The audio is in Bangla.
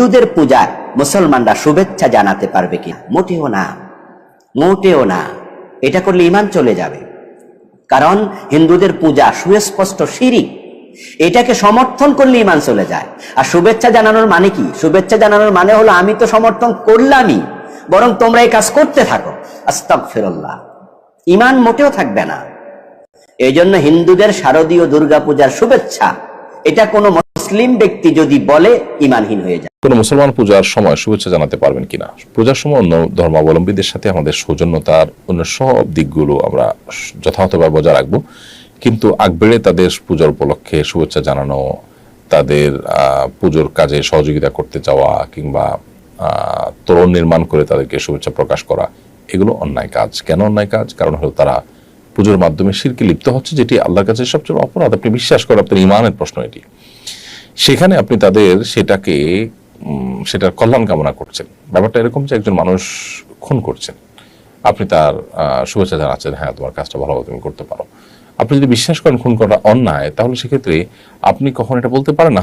হিন্দুদের পূজায় মুসলমানরা শুভেচ্ছা জানাতে পারবে কি মোটেও না। মোটেও না। এটা করলে ইমান চলে যাবে। কারণ হিন্দুদের পূজা সুস্পষ্ট শিরিক। এটাকে সমর্থন করলে ইমান চলে যায়। আর শুভেচ্ছা জানানোর মানে কি? শুভেচ্ছা জানানোর মানে হলো আমি তো সমর্থন করলামই। বরং তোমরা এই কাজ করতে থাকো। আস্তাক ফেরল্লাহ ইমান মোটেও থাকবে না। এই জন্য হিন্দুদের শারদীয় দুর্গাপূজার শুভেচ্ছা। এটা কোনো মুসলিম ব্যক্তি যদি বলে ইমানহীন হয়ে যায় কোনো মুসলমান পূজার সময় শুভেচ্ছা জানাতে পারবেন কিনা? পূজার সময় অন্য ধর্মাবলম্বীদের সাথে আমাদের সৌজন্যতার অন্য সব দিকগুলো আমরা যথাযথভাবে বজায় রাখব। কিন্তু আগ বেড়ে তাদের পূজার উপলক্ষে শুভেচ্ছা জানানো, তাদের পুজোর কাজে সহযোগিতা করতে যাওয়া কিংবা তরুণ নির্মাণ করে তাদেরকে শুভেচ্ছা প্রকাশ করা, এগুলো অন্যায় কাজ। কেন অন্যায় কাজ? কারণ হলো তারা পুজোর মাধ্যমে শিরকে লিপ্ত হচ্ছে, যেটি আল্লাহর কাছে সবচেয়ে অপরাধ। আপনি বিশ্বাস করেন, আপনার ইমানের প্রশ্ন এটি। সেখানে আপনি তাদের সেটাকে সেটার কল্যাণ কামনা করছেন। ব্যাপারটা এরকম যে একজন মানুষ খুন করছেন। আপনি তার শুভেচ্ছা জানাচ্ছেন হ্যাঁ তোমার কাজটা ভালোভাবে তুমি করতে পারো। আপনি যদি বিশ্বাস করেন খুন করা অন্যায়, তাহলে সেক্ষেত্রে আপনি কখন এটা বলতে পারেন না?